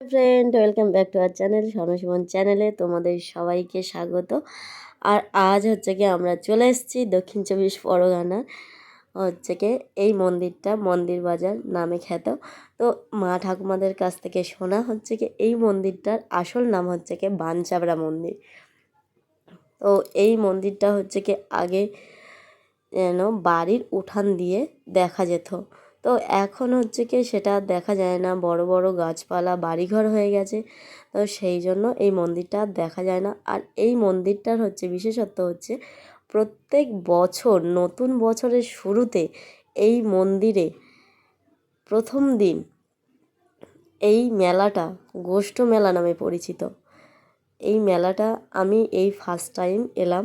Friend welcome back to our channel Swarnasiman চ্যানেলে তোমাদের সবাইকে স্বাগত। আর আজ হচ্ছে কি আমরা চলে এসেছি দক্ষিণ চব্বিশ পরগনা হচ্ছে কি এই মন্দিরটা, মন্দির বাজার নামে খ্যাত। তো মা ঠাকুমাদের কাছ থেকে শোনা হচ্ছে কি এই মন্দিরটার আসল নাম হচ্ছে কি বানচাবড়া মন্দির। তো এই মন্দিরটা হচ্ছে কি আগে যেন বাড়ির উঠান দিয়ে দেখা যেত। তো এখন হচ্ছে কি সেটা দেখা যায় না। বড় বড় গাছপালা, বাড়িঘর হয়ে গেছে। তো সেই জন্য এই মন্দিরটা আর দেখা যায় না। আর এই মন্দিরটার হচ্ছে বিশেষত্ব হচ্ছে প্রত্যেক বছর, নতুন বছরের শুরুতে এই মন্দিরে প্রথম দিন এই মেলাটা গোষ্ঠ মেলা নামে পরিচিত। এই মেলাটা আমি এই ফার্স্ট টাইম এলাম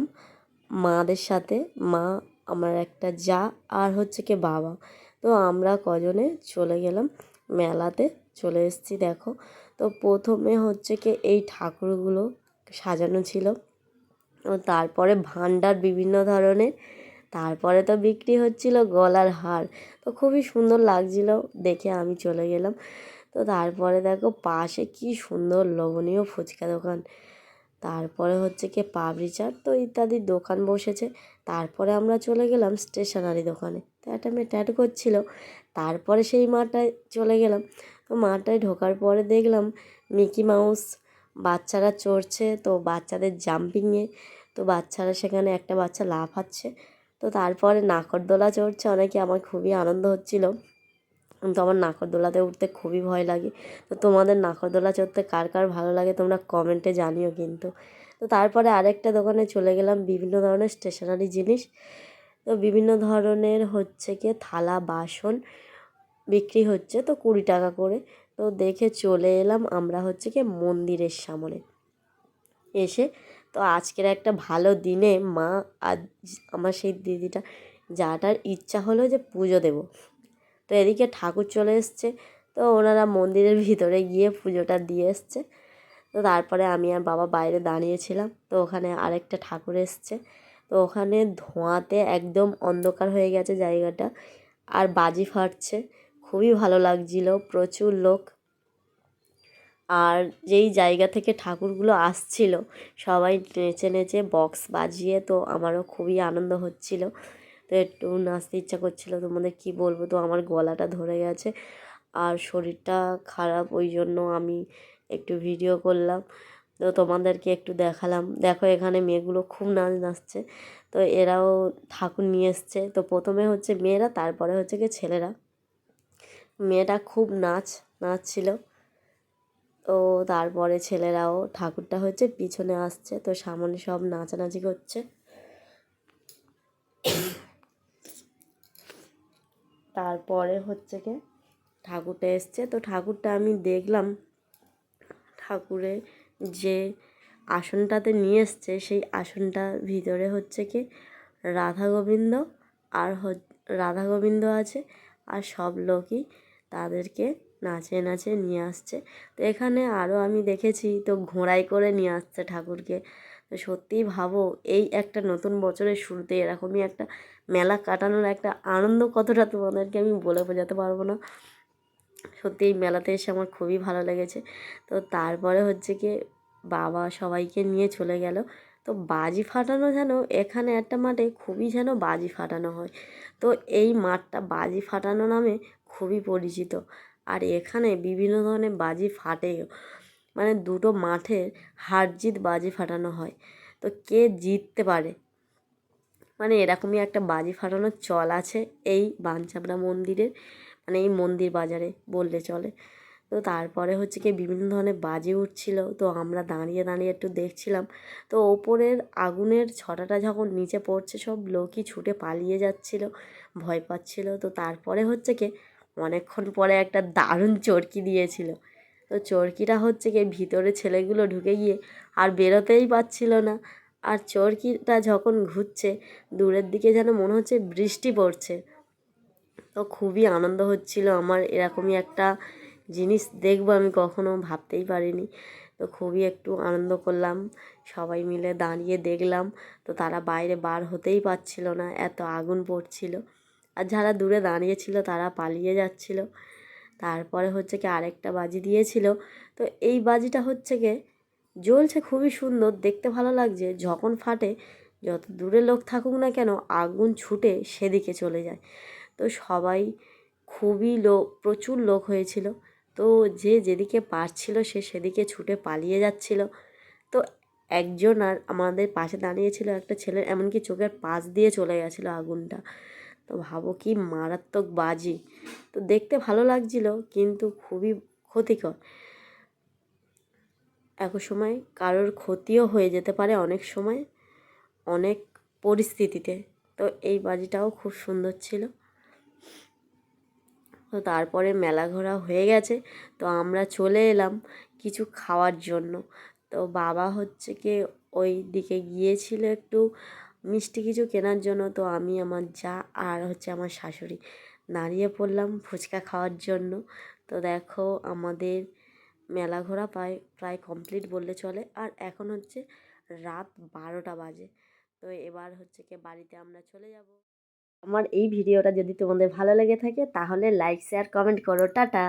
মাদের সাথে, মা আমার একটা যা আর হচ্ছে কি বাবা। তো আমরা কজনে চলে গেলাম মেলাতে, চলে এসেছি দেখো। তো প্রথমে হচ্ছে কি এই ঠাকুরগুলো সাজানো ছিল। তারপরে ভান্ডার বিভিন্ন ধরনের, তারপরে তো বিক্রি হচ্ছিল গলার হার। তো খুবই সুন্দর লাগছিল দেখে আমি চলে গেলাম। তো তারপরে দেখো পাশে কি সুন্দর লোভনীয় ফুচকা দোকান। তারপরে হচ্ছে কি পাবড়ি চাট তো ইত্যাদি দোকান বসেছে। তারপরে আমরা চলে গেলাম স্টেশনারি দোকানে। তো একটা মেয়ে ট্যাটু করছিল। তারপরে সেই মাঠটায় চলে গেলাম। তো মাঠটায় ঢোকার পরে দেখলাম মিকি মাউস, বাচ্চারা চড়ছে। তো বাচ্চাদের জাম্পিংয়ে তো বাচ্চারা সেখানে একটা বাচ্চা লাফাচ্ছে। তো তারপরে নাকরদোলা চড়ছে। অনেকে আমার খুবই আনন্দ হচ্ছিল। কিন্তু আমার নাকরদোলাতে উঠতে খুবই ভয় লাগে। তো তোমাদের নাকরদোলা চড়তে কার কার ভালো লাগে তোমরা কমেন্টে জানিও কিন্তু। তো তারপরে আরেকটা দোকানে চলে গেলাম বিভিন্ন ধরনের স্টেশনারি জিনিস। তো বিভিন্ন ধরনের হচ্ছে কি থালা, বাসন বিক্রি হচ্ছে তো কুড়ি টাকা করে। তো দেখে চলে এলাম আমরা হচ্ছে কি মন্দিরের সামনে। এসে তো আজকের একটা ভালো দিনে মা আজ আমার সেই দিদিটা যাটার ইচ্ছা হলো যে পুজো দেব। তো এদিকে ঠাকুর চলে এসছে। তো ওনারা মন্দিরের ভিতরে গিয়ে পুজোটা দিয়ে এসছে। তো তারপরে আমি আর বাবা বাইরে দাঁড়িয়েছিলাম। তো ওখানে আরেকটা ঠাকুর এসছে। তো ওখানে ধোঁয়াতে একদম অন্ধকার হয়ে গেছে জায়গাটা। আর বাজি ফাটছে। খুবই ভালো লাগছিল। প্রচুর লোক। আর যেই জায়গা থেকে ঠাকুরগুলো আসছিল, সবাই নেচে নেচে বক্স বাজিয়ে তো আমারও খুবই আনন্দ হচ্ছিল। একটু নাচতে ইচ্ছা করছিল তোমাদের কি বলব, তো আমার গলাটা ধরে গেছে। আর শরীরটা খারাপ, ওই জন্য আমি একটু ভিডিও করলাম। তো তোমাদেরকে একটু দেখালাম। দেখো, এখানে মেয়েগুলো খুব নাচ নাচছে। তো এরাও ঠাকুর নিয়ে এসছে। তো প্রথমে হচ্ছে মেয়েরা, তারপরে হচ্ছে কি ছেলেরা। মেয়েটা খুব নাচ, নাচছিল। তো তারপরে ছেলেরাও ঠাকুরটা হচ্ছে পিছনে আসছে। তো সামনে সব নাচানাচি করছে। তারপরে হচ্ছে কি ঠাকুরটা এসছে। তো ঠাকুরটা আমি দেখলাম ঠাকুরের যে আসনটাতে নিয়ে এসছে, সেই আসনটার ভিতরে হচ্ছে কি রাধা গোবিন্দ আর রাধা গোবিন্দ আছে আর সব লোকই তাদেরকে নাচে নাচে নিয়ে আসছে। তো এখানে আরও আমি দেখেছি, তো ঘোড়ায় করে নিয়ে আসছে ঠাকুরকে। তো সত্যিই ভাবো, এই একটা নতুন বছরের শুরুতে এরকমই একটা মেলা কাটানোর একটা আনন্দ কতটা তোমাদেরকে আমি বলে বোঝাতে পারব না। সত্যি এই মেলাতে এসে আমার খুবই ভালো লেগেছে। তো তারপরে হচ্ছে কি বাবা সবাইকে নিয়ে চলে গেল। তো বাজি ফাটানো যেন এখানে একটা মাঠে খুবই যেন বাজি ফাটানো হয়। তো এই মাঠটা বাজি ফাটানো নামে খুবই পরিচিত। আর এখানে বিভিন্ন ধরনের বাজি ফাটে মানে দুটো মাঠের হার জিত বাজি ফাটানো হয়। তো কে জিততে পারে? মানে এরকমই একটা বাজি ফাটানোর চল আছে এই বাঞ্চাবড়া মন্দিরের মানে এই মন্দির বাজারে বললে চলে। তো তারপরে হচ্ছে কি বিভিন্ন ধরনের বাজি উঠছিল। তো আমরা দাঁড়িয়ে দাঁড়িয়ে একটু দেখছিলাম। তো ওপরের আগুনের ছটাটা যখন নিচে পড়ছে, সব লোকই ছুটে পালিয়ে যাচ্ছিল, ভয় পাচ্ছিল। তো তারপরে হচ্ছে কি অনেকক্ষণ পরে একটা দারুণ চরকি দিয়েছিল। তো চরকিটা হচ্ছে কি ভিতরে ছেলেগুলো ঢুকে গিয়ে আর বেরোতেই পাচ্ছিল না। আর চরকিটা যখন ঘুরছে, দূরের দিকে যেন মনে হচ্ছে বৃষ্টি পড়ছে। তো খুবই আনন্দ হচ্ছিল আমার, এরকমই একটা জিনিস দেখব আমি কখনো ভাবতেই পারিনি। তো খুবই একটু আনন্দ করলাম, সবাই মিলে দাঁড়িয়ে দেখলাম। তো তারা বাইরে বার হতেই পারছিল না, এত আগুন পড়ছিল। আর যারা দূরে দাঁড়িয়েছিল তারা পালিয়ে যাচ্ছিল। তারপরে হচ্ছে কি আরেকটা বাজি দিয়েছিল। তো এই বাজিটা হচ্ছে কি জ্বলছে খুবই সুন্দর, দেখতে ভালো লাগছে। যখন ফাটে, যত দূরে লোক থাকুক না কেন আগুন ছুটে সেদিকে চলে যায়। তো সবাই খুবই লোক প্রচুর লোক হয়েছিল। তো যে যেদিকে পারছিল সে সেদিকে ছুটে পালিয়ে যাচ্ছিল। তো একজন আর আমাদের পাশে দাঁড়িয়েছিল একটা ছেলে, এমনকি চোখের পাশ দিয়ে চলে গেছিল আগুনটা। তো ভাবো কি মারাত্মক বাজি। তো দেখতে ভালো লাগছিল, কিন্তু খুবই ক্ষতিকর। এক সময় কারোর ক্ষতিও হয়ে যেতে পারে অনেক সময়, অনেক পরিস্থিতিতে। তো এই বাজিটাও খুব সুন্দর ছিল। তো তারপরে মেলা ঘোরা হয়ে গেছে, তো আমরা চলে এলাম কিছু খাওয়ার জন্য। তো বাবা হচ্ছে কি ওই দিকে গিয়েছিল একটু মিষ্টি কিছু কেনার জন্য তো আমি আমার যা আর হচ্ছে আমার শাশুড়ি দাঁড়িয়ে পড়লাম ফুচকা খাওয়ার জন্য। তো দেখো আমাদের মেলা ঘোরা প্রায় প্রায় কমপ্লিট বললে চলে। আর এখন হচ্ছে রাত বারোটা বাজে। তো এবার হচ্ছে কি বাড়িতে আমরা চলে যাব। আমার এই ভিডিওটা যদি তোমাদের ভালো লেগে থাকে তাহলে লাইক শেয়ার কমেন্ট করো। টাটা!